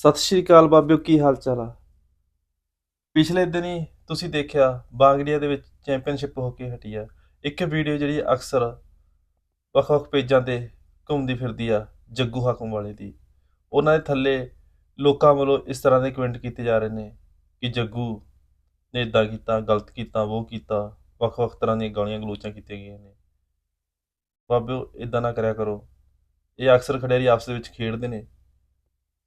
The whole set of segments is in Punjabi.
ਸਤਿ ਸ਼੍ਰੀ ਅਕਾਲ ਬਾਬਿਓ, ਕੀ ਹਾਲ ਚਾਲ ਆ? ਪਿਛਲੇ ਦਿਨੀ ਤੁਸੀਂ ਦੇਖਿਆ ਬਾਂਗੜੀਆ ਦੇ ਵਿੱਚ ਚੈਂਪੀਅਨਸ਼ਿਪ ਹੋ ਕੇ ਹਟੀ ਆ। ਇੱਕ ਵੀਡੀਓ ਜਿਹੜੀ ਅਕਸਰ ਵੱਖ-ਵੱਖ ਪੇਜਾਂ ਤੇ ਘੁੰਮਦੀ ਫਿਰਦੀ ਆ, ਜੱਗੂ ਹਾਕਮ ਵਾਲੇ ਦੀ। ਉਹਨਾਂ ਦੇ ਥੱਲੇ ਲੋਕਾਂ ਵੱਲੋਂ ਇਸ ਤਰ੍ਹਾਂ ਦੇ ਕਮੈਂਟ ਕੀਤੇ ਜਾ ਰਹੇ ਨੇ ਕਿ ਜੱਗੂ ਨੇ ਇਦਾਂ ਕੀਤਾ, ਗਲਤ ਕੀਤਾ ਉਹ ਕੀਤਾ, ਵੱਖ-ਵੱਖ ਤਰ੍ਹਾਂ ਦੀਆਂ ਗਾਲੀਆਂ ਗਲੋਚਾਂ ਕੀਤੀਆਂ ਗਈਆਂ ਨੇ। ਬਾਬਿਓ ਇਦਾਂ ਨਾ ਕਰਿਆ ਕਰੋ। ਇਹ ਅਕਸਰ ਖਿਡਾਰੀ ਆਪਸ ਦੇ ਵਿੱਚ ਖੇਡਦੇ ਨੇ।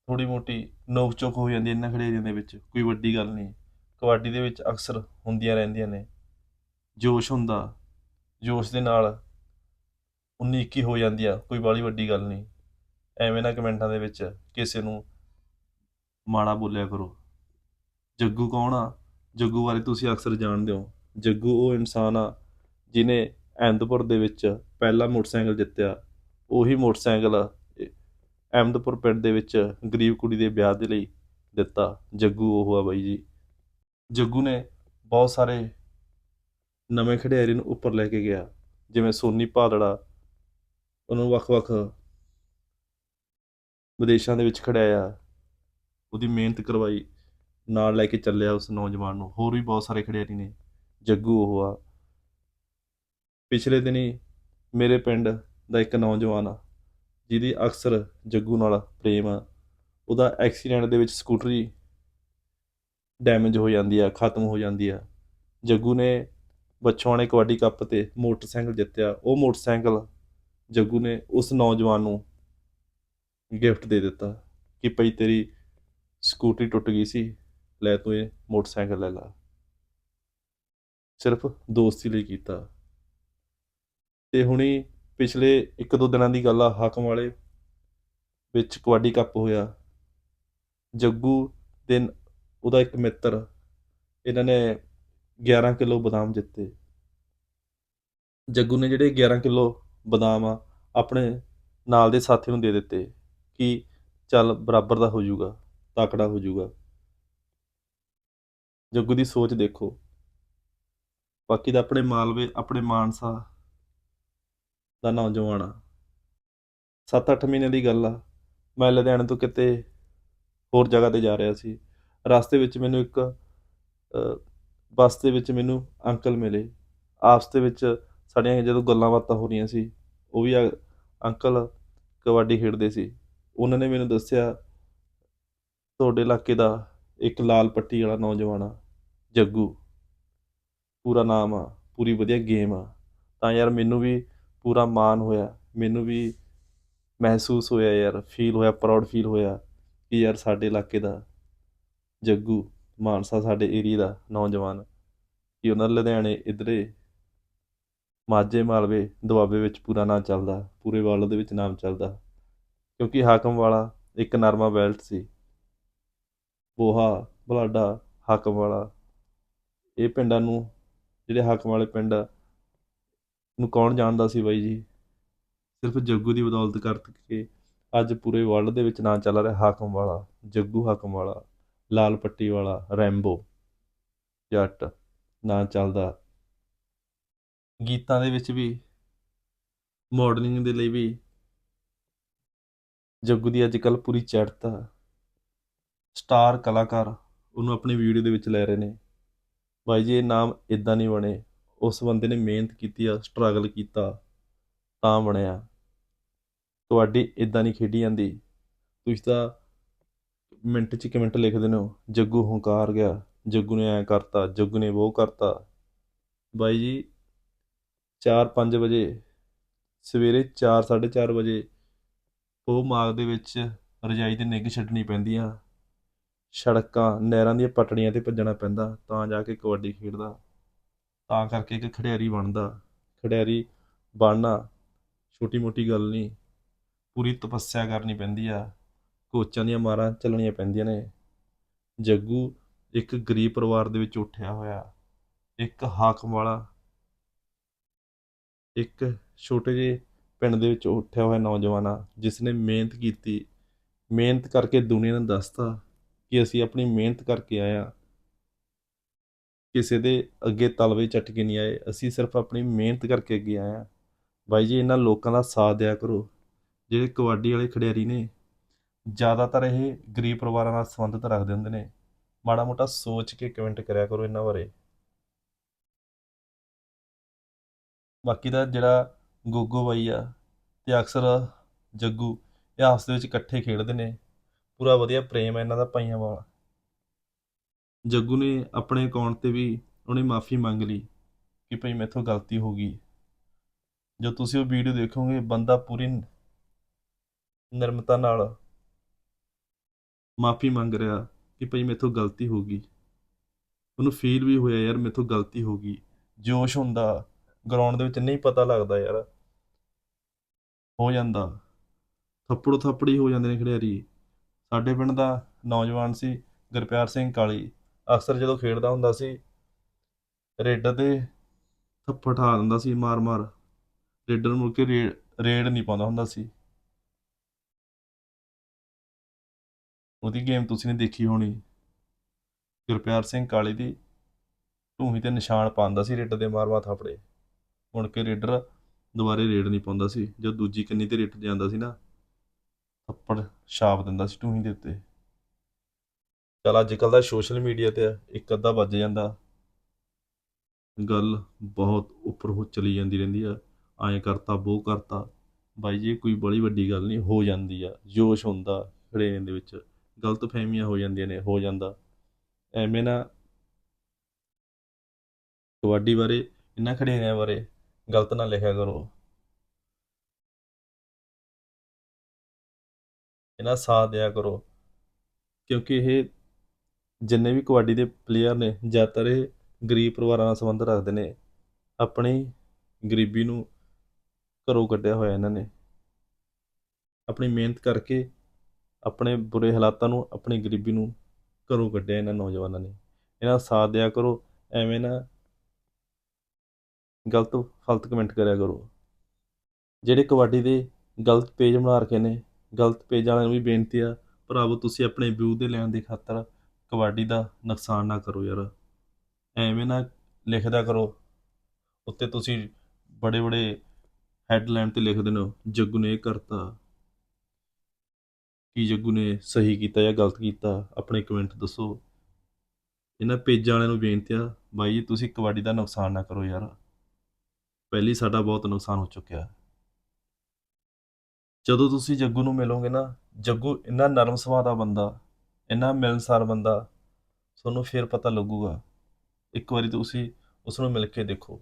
ਥੋੜ੍ਹੀ ਮੋਟੀ ਨੋਕ ਝੋਕ ਹੋ ਜਾਂਦੀ ਇਹਨਾਂ ਖਿਡਾਰੀਆਂ ਦੇ ਵਿੱਚ, ਕੋਈ ਵੱਡੀ ਗੱਲ ਨਹੀਂ। ਕਬੱਡੀ ਦੇ ਵਿੱਚ ਅਕਸਰ ਹੁੰਦੀਆਂ ਰਹਿੰਦੀਆਂ ਨੇ। ਜੋਸ਼ ਹੁੰਦਾ, ਜੋਸ਼ ਦੇ ਨਾਲ 19 21 ਹੋ ਜਾਂਦੀ ਆ, ਕੋਈ ਬਾਲੀ ਵੱਡੀ ਗੱਲ ਨਹੀਂ। ਐਵੇਂ ਨਾ ਕਮੈਂਟਾਂ ਦੇ ਵਿੱਚ ਕਿਸੇ ਨੂੰ ਮਾੜਾ ਬੋਲਿਆ ਕਰੋ। ਜੱਗੂ ਕੌਣ ਆ? ਜੱਗੂ ਬਾਰੇ ਤੁਸੀਂ ਅਕਸਰ ਜਾਣਦੇ ਹੋ। ਜੱਗੂ ਉਹ ਇਨਸਾਨ ਆ ਜਿਨੇ ਅਹਿਮਦਪੁਰ ਦੇ ਵਿੱਚ ਪਹਿਲਾ ਮੋਟਰਸਾਈਕਲ ਜਿੱਤਿਆ। ਉਹੀ ਮੋਟਰਸਾਈਕਲ ਅਹਿਮਦਪੁਰ ਪਿੰਡ ਦੇ ਵਿੱਚ ਗਰੀਬ ਕੁੜੀ ਦੇ ਵਿਆਹ ਦੇ ਲਈ ਦਿੱਤਾ ਜੱਗੂ ਉਹ ਆ ਬਾਈ ਜੀ। ਜੱਗੂ ਨੇ ਬਹੁਤ ਸਾਰੇ ਨਵੇਂ ਖਿਡਾਰੀ ਨੂੰ ਉੱਪਰ ਲੈ ਕੇ ਗਿਆ, ਜਿਵੇਂ ਸੋਨੀ ਭਾਦੜਾ। ਉਹਨੂੰ ਵੱਖ-ਵੱਖ ਵਿਦੇਸ਼ਾਂ ਦੇ ਵਿੱਚ ਖੜਾਇਆ ਉਹਦੀ ਮਿਹਨਤ ਕਰਵਾਈ, ਨਾਲ ਲੈ ਕੇ ਚੱਲਿਆ ਉਸ ਨੌਜਵਾਨ ਨੂੰ। ਹੋਰ ਵੀ ਬਹੁਤ ਸਾਰੇ ਖਿਡਾਰੀ ਨੇ, ਜੱਗੂ ਉਹ ਆ। ਪਿਛਲੇ ਦਿਨੀ ਮੇਰੇ ਪਿੰਡ ਦਾ ਇੱਕ ਨੌਜਵਾਨ ਆ ਜਿਹਦੀ ਅਕਸਰ ਜੱਗੂ ਨਾਲ ਪ੍ਰੇਮ ਆ ਉਹਦਾ ਐਕਸੀਡੈਂਟ ਦੇ ਵਿੱਚ ਸਕੂਟਰੀ ਡੈਮੇਜ ਹੋ ਜਾਂਦੀ ਆ, ਖਤਮ ਹੋ ਜਾਂਦੀ ਆ। ਜੱਗੂ ਨੇ ਬੱਚੋਆਣੇ ਕਬੱਡੀ ਕੱਪ ਤੇ ਮੋਟਰਸਾਈਕਲ ਜਿੱਤਿਆ। ਉਹ ਮੋਟਰਸਾਈਕਲ ਜੱਗੂ ਨੇ ਉਸ ਨੌਜਵਾਨ ਨੂੰ ਗਿਫਟ ਦੇ ਦਿੱਤਾ ਕਿ ਭਈ ਤੇਰੀ ਸਕੂਟਰੀ ਟੁੱਟ ਗਈ ਸੀ, ਲੈ ਤੂੰ ਇਹ ਮੋਟਰਸਾਈਕਲ ਲੈ ਲਾ। ਸਿਰਫ ਦੋਸਤੀ ਲਈ ਕੀਤਾ। ਤੇ ਹੁਣੀ ਪਿਛਲੇ ਇੱਕ ਦੋ ਦਿਨਾਂ ਦੀ ਗੱਲ ਆ, ਹਾਕਮ ਵਾਲੇ ਵਿੱਚ ਕਬੱਡੀ ਕੱਪ ਹੋਇਆ। ਜੱਗੂ ਦੇ ਉਹਦਾ ਇੱਕ ਮਿੱਤਰ, ਇਹਨਾਂ ਨੇ 11 ਕਿਲੋ ਬਦਾਮ ਜਿੱਤੇ। ਜੱਗੂ ਨੇ ਜਿਹੜੇ 11 ਕਿਲੋ ਬਦਾਮ ਆ, ਆਪਣੇ ਨਾਲ ਦੇ ਸਾਥੀ ਨੂੰ ਦੇ ਦਿੱਤੇ ਕਿ ਚੱਲ ਬਰਾਬਰ ਦਾ ਹੋ ਜਾਊਗਾ ਤਕੜਾ ਹੋ ਜਾਊਗਾ ਜੱਗੂ ਦੀ ਸੋਚ ਦੇਖੋ। ਬਾਕੀ ਦਾ ਆਪਣੇ ਮਾਲਵੇ, ਆਪਣੇ ਮਾਨਸਾ ਦਾ ਨੌਜਵਾਨ ਆ। 7-8 ਮਹੀਨੇ ਦੀ ਗੱਲ ਆ। ਮੈਂ ਲੁਧਿਆਣੇ ਤੋਂ ਕਿਤੇ ਹੋਰ ਜਗ੍ਹਾ ਤੇ ਜਾ ਰਿਹਾ ਸੀ। ਰਸਤੇ ਵਿੱਚ ਮੈਨੂੰ ਇੱਕ ਬੱਸ ਦੇ ਵਿੱਚ ਮੈਨੂੰ ਅੰਕਲ ਮਿਲੇ। ਆਪਸ ਦੇ ਵਿੱਚ ਸਾਡੀਆਂ ਜਦੋਂ ਗੱਲਾਂ ਬਾਤਾਂ ਹੋ ਰਹੀਆਂ ਸੀ, ਉਹ ਵੀ ਅੰਕਲ ਕਬੱਡੀ ਖੇਡਦੇ ਸੀ। ਉਹਨਾਂ ਨੇ ਮੈਨੂੰ ਦੱਸਿਆ, ਤੁਹਾਡੇ ਇਲਾਕੇ ਦਾ ਇੱਕ ਲਾਲ ਪੱਟੀ ਵਾਲਾ ਨੌਜਵਾਨ ਆ, ਜੱਗੂ। ਪੂਰਾ ਨਾਮ ਆ, ਪੂਰੀ ਵਧੀਆ ਗੇਮ ਆ। ਤਾਂ ਯਾਰ ਮੈਨੂੰ ਵੀ ਪੂਰਾ ਮਾਣ ਹੋਇਆ। ਮੈਨੂੰ ਵੀ ਮਹਿਸੂਸ ਹੋਇਆ ਯਾਰ ਫੀਲ ਹੋਇਆ ਪ੍ਰਾਊਡ ਫੀਲ ਹੋਇਆ ਕਿ ਯਾਰ ਸਾਡੇ ਇਲਾਕੇ ਦਾ ਜੱਗੂ ਮਾਨਸਾ ਸਾਡੇ ਏਰੀਆ ਦਾ ਨੌਜਵਾਨ ਕਿ ਉਹਨਾਂ ਲੁਧਿਆਣੇ ਇਧਰੇ ਮਾਝੇ ਮਾਲਵੇ ਦੁਆਬੇ ਵਿੱਚ ਪੂਰਾ ਨਾਂ ਚੱਲਦਾ ਪੂਰੇ ਵਰਲਡ ਦੇ ਵਿੱਚ ਨਾਮ ਚੱਲਦਾ। ਕਿਉਂਕਿ ਹਾਕਮ ਵਾਲਾ ਇੱਕ ਨਰਮਾ ਬੈਲਟ ਸੀ। ਬੋਹਾ ਬਲਾਡਾ ਹਾਕਮ ਵਾਲਾ। ਇਹ ਪਿੰਡਾਂ ਨੂੰ ਜਿਹੜੇ ਹਾਕਮ ਵਾਲੇ ਪਿੰਡ ਆ, ਨੂੰ ਕੌਣ ਜਾਣਦਾ ਸੀ ਬਾਈ ਜੀ? ਸਿਰਫ ਜੱਗੂ ਦੀ ਬਦੌਲਤ ਕਰਕੇ ਅੱਜ ਪੂਰੇ ਵਰਲਡ ਦੇ ਵਿੱਚ ਨਾਂ ਚੱਲ ਰਿਹਾ ਹਾਕਮ ਵਾਲਾ, ਜੱਗੂ ਹਾਕਮ ਵਾਲਾ, ਲਾਲ ਪੱਟੀ ਵਾਲਾ, ਰੈਂਬੋ, ਜੱਟ, ਨਾਂ ਚੱਲਦਾ। ਗੀਤਾਂ ਦੇ ਵਿੱਚ ਵੀ ਮਾਡਲਿੰਗ ਦੇ ਲਈ ਵੀ ਜੱਗੂ ਦੀ ਅੱਜ ਕੱਲ ਪੂਰੀ ਚੜ੍ਹਤ ਸਟਾਰ ਕਲਾਕਾਰ ਉਹਨੂੰ ਆਪਣੀ ਵੀਡੀਓ ਦੇ ਵਿੱਚ ਲੈ ਰਹੇ ਨੇ। ਬਾਈ ਜੀ, ਇਹ ਨਾਮ ਇਦਾਂ ਨਹੀਂ ਬਣੇ। ਉਸ ਬੰਦੇ ਨੇ ਮਿਹਨਤ ਕੀਤੀ ਆ ਸਟਰਗਲ ਕੀਤਾ, ਤਾਂ ਬਣਿਆ। ਕਬੱਡੀ ਇਦਾਂ ਨਹੀਂ ਖੇਡੀ ਜਾਂਦੀ। ਤੁਸੀਂ ਤਾਂ ਮਿੰਟ 'ਚ ਕਮੈਂਟ ਲਿਖ ਦਿੰਦੇ ਹੋ ਜੱਗੂ ਹੰਕਾਰ ਗਿਆ, ਜੱਗੂ ਨੇ ਐ ਕਰਤਾ, ਜੱਗੂ ਨੇ ਉਹ ਕਰਤਾ। ਬਾਈ ਜੀ 4-5 ਵਜੇ, ਸਵੇਰੇ 4-4:30 ਵਜੇ, ਉਹ ਮਾਗ ਦੇ ਵਿੱਚ ਰਜਾਈ ਦੇ ਨਿੱਘ ਛੱਡਣੀ ਪੈਂਦੀਆਂ। ਸੜਕਾਂ, ਨਹਿਰਾਂ ਦੀਆਂ ਪਟੜੀਆਂ ਤੇ ਭੱਜਣਾ ਪੈਂਦਾ, ਤਾਂ ਜਾ ਕੇ ਕਬੱਡੀ ਖੇਡਦਾ। ਤਾਂ ਕਰਕੇ ਇੱਕ ਖਿਡਾਰੀ ਬਣਦਾ, ਖਿਡਾਰੀ ਬਣਨਾ ਛੋਟੀ ਮੋਟੀ ਗੱਲ ਨਹੀਂ, ਪੂਰੀ ਤਪੱਸਿਆ ਕਰਨੀ ਪੈਂਦੀ ਆ, ਕੋਚਾਂ ਦੀਆਂ ਮਾਰਾਂ ਚੱਲਣੀਆਂ ਪੈਂਦੀਆਂ ਨੇ। ਜੱਗੂ ਇੱਕ ਗਰੀਬ ਪਰਿਵਾਰ ਦੇ ਵਿੱਚ ਉੱਠਿਆ ਹੋਇਆ, ਇੱਕ ਹਾਕਮ ਵਾਲਾ, ਇੱਕ ਛੋਟੇ ਜਿਹੇ ਪਿੰਡ ਦੇ ਵਿੱਚ ਉੱਠਿਆ ਹੋਇਆ ਨੌਜਵਾਨ ਆ ਜਿਸ ਨੇ ਮਿਹਨਤ ਕੀਤੀ। ਮਿਹਨਤ ਕਰਕੇ ਦੁਨੀਆ ਨੂੰ ਦੱਸਤਾ ਕਿ ਅਸੀਂ ਆਪਣੀ ਮਿਹਨਤ ਕਰਕੇ ਆਏ ਆ। ਕਿਸੇ ਦੇ ਅੱਗੇ ਤਲਵੇ ਚੱਟ ਕੇ ਨਹੀਂ ਆਏ। ਅਸੀਂ ਸਿਰਫ ਆਪਣੀ ਮਿਹਨਤ ਕਰਕੇ ਅੱਗੇ ਆਏ ਹਾਂ। ਬਾਈ ਜੀ, ਇਹਨਾਂ ਲੋਕਾਂ ਦਾ ਸਾਥ ਦਿਆ ਕਰੋ। ਜਿਹੜੇ ਕਬੱਡੀ ਵਾਲੇ ਖਿਡਾਰੀ ਨੇ, ਜ਼ਿਆਦਾਤਰ ਇਹ ਗਰੀਬ ਪਰਿਵਾਰਾਂ ਨਾਲ ਸੰਬੰਧਿਤ ਰੱਖਦੇ ਹੁੰਦੇ ਨੇ। ਮਾੜਾ ਮੋਟਾ ਸੋਚ ਕੇ ਕਮੈਂਟ ਕਰਿਆ ਕਰੋ ਇਹਨਾਂ ਬਾਰੇ। ਬਾਕੀ ਦਾ ਜਿਹੜਾ ਗੋਗੋ ਬਾਈ ਆ ਤੇ ਅਕਸਰ ਜੱਗੂ, ਇਹ ਆਪਸ ਦੇ ਵਿੱਚ ਇਕੱਠੇ ਖੇਡਦੇ ਨੇ। ਪੂਰਾ ਵਧੀਆ ਪ੍ਰੇਮ ਹੈ ਇਹਨਾਂ ਦਾ ਪਾਈਆਂ ਵਾਲਾ। ਜੱਗੂ ਨੇ ਆਪਣੇ ਅਕਾਊਂਟ ਤੇ ਵੀ ਉਹਨੇ ਮਾਫੀ ਮੰਗ ਲਈ ਕਿ ਭਈ ਮੈਥੋਂ ਗਲਤੀ ਹੋ ਗਈ। ਜੋ ਤੁਸੀਂ ਉਹ ਵੀਡੀਓ ਦੇਖੋਗੇ, ਬੰਦਾ ਪੂਰੀ ਨਿਰਮਤਾ ਨਾਲ ਮਾਫੀ ਮੰਗ ਰਿਹਾ ਕਿ ਭਈ ਮੈਥੋਂ ਗਲਤੀ ਹੋ ਗਈ। ਉਹਨੂੰ ਫੀਲ ਵੀ ਹੋਇਆ ਯਾਰ ਮੈਥੋਂ ਗਲਤੀ ਹੋ ਗਈ। ਜੋਸ਼ ਹੁੰਦਾ ਗਰਾਊਂਡ ਦੇ ਵਿੱਚ ਨਹੀਂ ਪਤਾ ਲੱਗਦਾ ਯਾਰ। ਹੋ ਜਾਂਦਾ। ਥੱਪੜੋ ਥੱਪੜੀ ਹੋ ਜਾਂਦੇ ਨੇ ਖਿਡਾਰੀ। ਸਾਡੇ ਪਿੰਡ ਦਾ ਨੌਜਵਾਨ ਸੀ ਗੁਰਪਿਆਰ ਸਿੰਘ ਕਾਲੀ। ਅਕਸਰ ਜਦੋਂ ਖੇਡਦਾ ਹੁੰਦਾ ਸੀ ਰੇਡਰ ਦੇ ਥੱਪੜ ਠਾ ਦਿੰਦਾ ਸੀ ਮਾਰ ਮਾਰ। ਰੇਡਰ ਮੁੜ ਕੇ ਰੇ- ਰੇਡ ਨਹੀਂ ਪਾਉਂਦਾ ਹੁੰਦਾ ਸੀ। ਉਹਦੀ ਗੇਮ ਤੁਸੀਂ ਨੇ ਦੇਖੀ ਹੋਣੀ। ਗੁਰਪਿਆਰ ਸਿੰਘ ਕਾਲੀ ਦੀ ਢੂਹੀ ਤੇ ਨਿਸ਼ਾਨ ਪਾਉਂਦਾ ਸੀ ਰੇਡਰ ਦੇ ਮਾਰ ਮਾਰ ਥਾਪੜੇ। ਮੁੜ ਕੇ ਰੇਡਰ ਦੁਬਾਰੇ ਰੇਡ ਨਹੀਂ ਪਾਉਂਦਾ ਸੀ। ਜਦ ਦੂਜੀ ਕੰਨੀ ਤੇ ਰੇਟ ਜਾਂਦਾ ਸੀ ਨਾ, ਥੱਪੜ ਛਾਪ ਦਿੰਦਾ ਸੀ ਢੂਹੀ ਦੇ ਉੱਤੇ। ਚਲ ਅੱਜ ਕੱਲ ਦਾ ਸੋਸ਼ਲ ਮੀਡੀਆ ਤੇ ਆ ਇੱਕ ਅੱਧਾ ਵੱਜ ਜਾਂਦਾ। ਗੱਲ ਬਹੁਤ ਉੱਪਰ ਹੋ ਚਲੀ ਜਾਂਦੀ ਰਹਿੰਦੀ ਆ। ਐਂ ਕਰਤਾ ਉਹ ਕਰਤਾ। ਬਾਈ ਜੀ, ਕੋਈ ਬੜੀ ਵੱਡੀ ਗੱਲ ਨਹੀਂ, ਹੋ ਜਾਂਦੀ ਆ। ਜੋਸ਼ ਹੁੰਦਾ ਖੜੇ ਦੇ ਵਿੱਚ। ਗਲਤ ਫਹਿਮੀਆਂ ਹੋ ਜਾਂਦੀਆਂ ਨੇ, ਹੋ ਜਾਂਦਾ। ਐਵੇਂ ਨਾ ਕਬੱਡੀ ਬਾਰੇ, ਇਹਨਾਂ ਖੜੇਰਿਆਂ ਬਾਰੇ ਗਲਤ ਨਾ ਲਿਖਿਆ ਕਰੋ। ਇਹਨਾਂ ਸਾਥ ਦਿਆ ਕਰੋ। ਕਿਉਂਕਿ ਇਹ ਜਿੰਨੇ ਵੀ ਕਬੱਡੀ ਦੇ ਪਲੇਅਰ ਨੇ, ਜ਼ਿਆਦਾਤਰ ਇਹ ਗਰੀਬ ਪਰਿਵਾਰਾਂ ਨਾਲ ਸੰਬੰਧ ਰੱਖਦੇ ਨੇ। ਆਪਣੀ ਗਰੀਬੀ ਨੂੰ ਘਰੋਂ ਕੱਢਿਆ ਹੋਇਆ ਇਹਨਾਂ ਨੇ। ਆਪਣੀ ਮਿਹਨਤ ਕਰਕੇ ਆਪਣੇ ਬੁਰੇ ਹਾਲਾਤਾਂ ਨੂੰ, ਆਪਣੀ ਗਰੀਬੀ ਨੂੰ ਘਰੋਂ ਕੱਢਿਆ ਇਹਨਾਂ ਨੌਜਵਾਨਾਂ ਨੇ। ਇਹਨਾਂ ਦਾ ਸਾਥ ਦਿਆ ਕਰੋ, ਐਵੇਂ ਨਾ ਗਲਤ ਫਲਤ ਕਮੈਂਟ ਕਰਿਆ ਕਰੋ। ਜਿਹੜੇ ਕਬੱਡੀ ਦੇ ਗਲਤ ਪੇਜ ਬਣਾ ਰੱਖੇ ਨੇ, ਗਲਤ ਪੇਜ ਵਾਲਿਆਂ ਨੂੰ ਵੀ ਬੇਨਤੀ ਆ, ਭਰਾਵੋ, ਤੁਸੀਂ ਆਪਣੇ ਵਿਊ ਦੇ ਲੈਣ ਦੀ ਖਾਤਰ ਕਬੱਡੀ ਦਾ ਨੁਕਸਾਨ ਨਾ ਕਰੋ ਯਾਰ। ਐਵੇਂ ਨਾ ਲਿਖਦਾ ਕਰੋ, ਉੱਤੇ ਤੁਸੀਂ ਬੜੇ ਬੜੇ ਹੈਡਲਾਈਨ ਤੇ ਲਿਖ ਦਿੰਦੇ ਹੋ ਜੱਗੂ ਨੇ ਇਹ ਕਰਤਾ, ਕੀ ਜੱਗੂ ਨੇ ਸਹੀ ਕੀਤਾ ਜਾਂ ਗਲਤ ਕੀਤਾ, ਆਪਣੇ ਕਮੈਂਟ ਦੱਸੋ। ਇਹਨਾਂ ਪੇਜਾਂ ਵਾਲਿਆਂ ਨੂੰ ਬੇਨਤੀ ਆ, ਬਾਈ ਜੀ, ਤੁਸੀਂ ਕਬੱਡੀ ਦਾ ਨੁਕਸਾਨ ਨਾ ਕਰੋ ਯਾਰ। ਪਹਿਲੀ ਸਾਡਾ ਬਹੁਤ ਨੁਕਸਾਨ ਹੋ ਚੁੱਕਿਆ। ਜਦੋਂ ਤੁਸੀਂ ਜੱਗੂ ਨੂੰ ਮਿਲੋਗੇ ਨਾ, ਜੱਗੂ ਇੰਨਾ ਨਰਮ ਸੁਭਾਅ ਦਾ ਬੰਦਾ ਇੰਨਾ ਮਿਲਣਸਾਰ ਬੰਦਾ, ਤੁਹਾਨੂੰ ਫਿਰ ਪਤਾ ਲੱਗੂਗਾ। ਇੱਕ ਵਾਰੀ ਤੁਸੀਂ ਉਸ ਨੂੰ ਮਿਲ ਕੇ ਦੇਖੋ।